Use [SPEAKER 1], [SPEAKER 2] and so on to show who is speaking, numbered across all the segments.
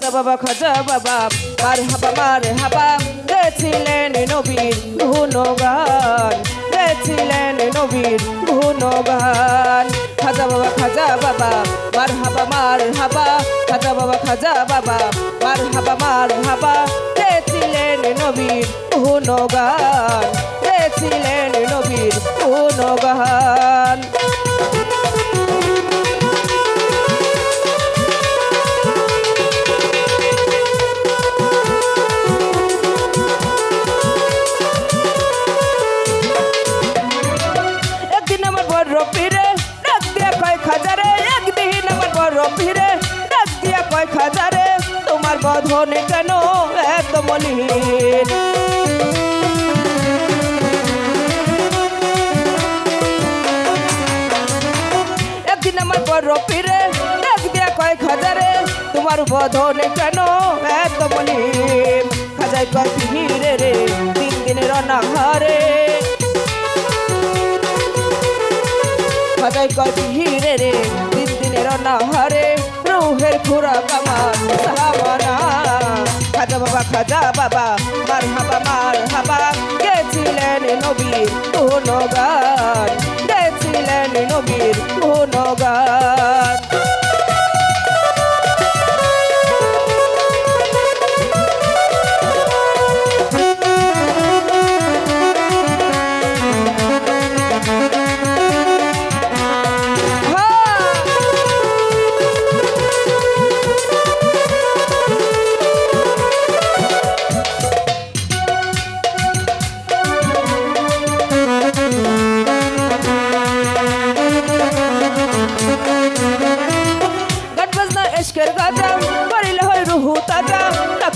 [SPEAKER 1] খাজা বাবা খাজা বাবা, মার হাবা মার হাবা। গেছিলেন নবীর গুণগান গেছিলেন নবীর গুণগান। খাজা বাবা খাজা বাবা, মার হাবা মার হাবা। খাজা বাবা খাজা বাবা, মার হাবা মার হাবা। গেছিলেন নবীর গুণগান গেছিলেন নবীর গুণগান। বড় পীরে ডাক দিয়া কয় খাজারে, একদিন আমার বড় পীরে ডাক দিয়া কয় খাজারে, তোমার বধনে কেন এত মলিন? একদিন আমার বড় পীরে ডাক দিয়া কয় খাজারে, তোমার বধনে কেন এত মলিন? খাজায় কয় রে, তিন দিনের অনাহারে খাজাই কয় হিরে রে? দিন দিনের অনাহারে রুহের খুরা কামার খাজা বাবা খাজা বাবা, মার হাবা মার হাবা। গেছিলেন নবীর গেছিলেন নবীর হ্যাঁ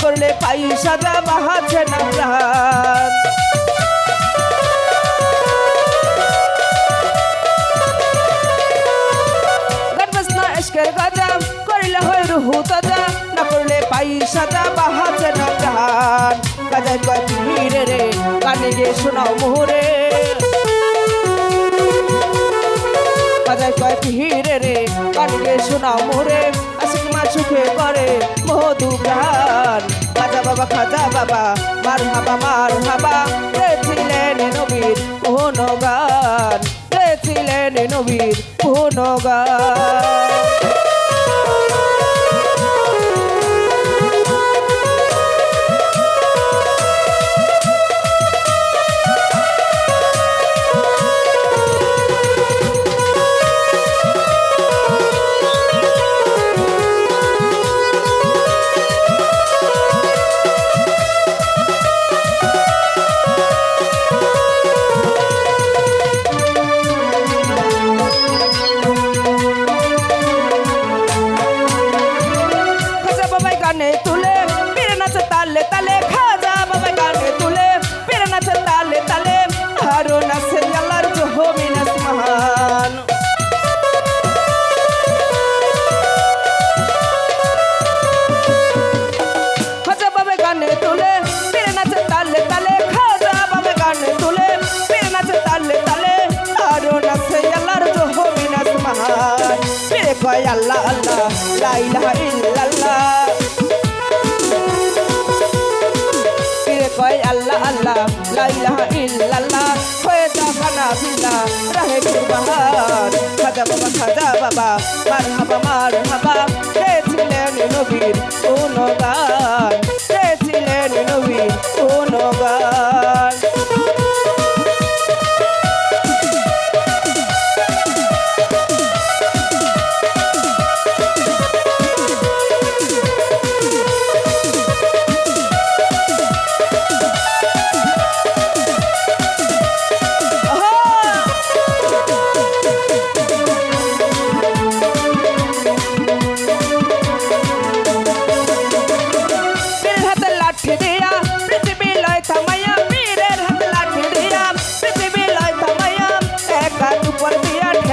[SPEAKER 1] করলে পাই সাজা বাহাছে না প্রাণ এশকের গাজা, করিলে হয় রুহু তাজা, না করলে পাই সাজা বাহাছে না প্রাণ গাজায় কয় ভিড়ে রে, কানে গিয়ে শোনাও মোহরে। বাজায় কয় হিরে রে কানকে শোনাও মোরে আশিক মা সুখে করে মধু প্রাণ। খাজা বাবা খাজা বাবা মার হাবা মার হাবা গেছিলেন নবীর কোন গান গেছিলেন নবীর কোন গান আল্লাহ আল্লাহ, লা ইলাহা ইল্লাল্লাহ। ফিরে কয় আল্লাহ আল্লাহ, লা ইলাহা ইল্লাল্লাহ। হয়ে যা খানা বিল্লাহ রাহে কুরবান। খাজা বাবা খাজা বাবা মার হাবা মার হাবা গেছিলেন নবীর কোন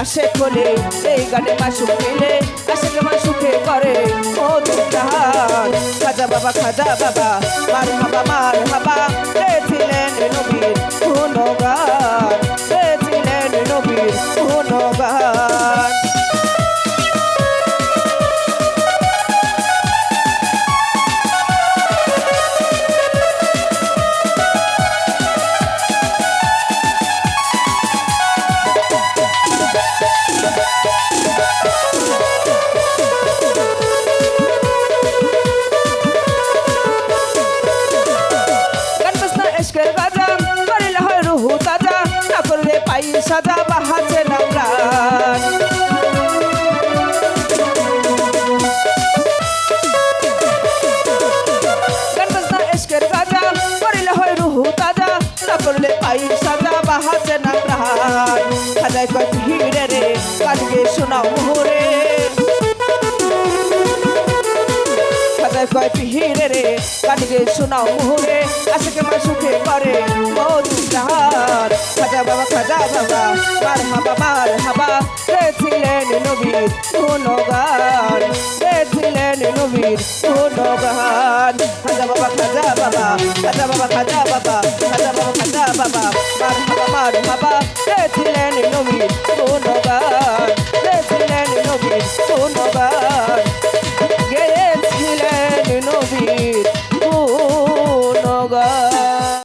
[SPEAKER 1] আসে কেমন সুখে করে। ও দুটাহার খাজা বাবা খাজা বাবা, মার হাবা মার হাবা ছিলেন নবীর গুণগান বাজনা এশকের গাজা করিলে না পাই সাজা বাহাছে নামরান খাজায় কয় ভিড়ে রে, কালকে শোনাও মুহুরে। খাজায় কয় রে কানকে শোনাও মুহুরে আশকে মা সুখে করে। মধুরার খাজা বাবা খাজা বাবা, মার হাবা মার হাবা। ছিলেন নবীর গুণগান? ছিলেন নবীর গুণগান? খাজা বাবা খাজা বাবা খাজা বাবা খাজা বাবা খাজা বাবা খাজা বাবা, মার হাবা মার হাবা। নবীর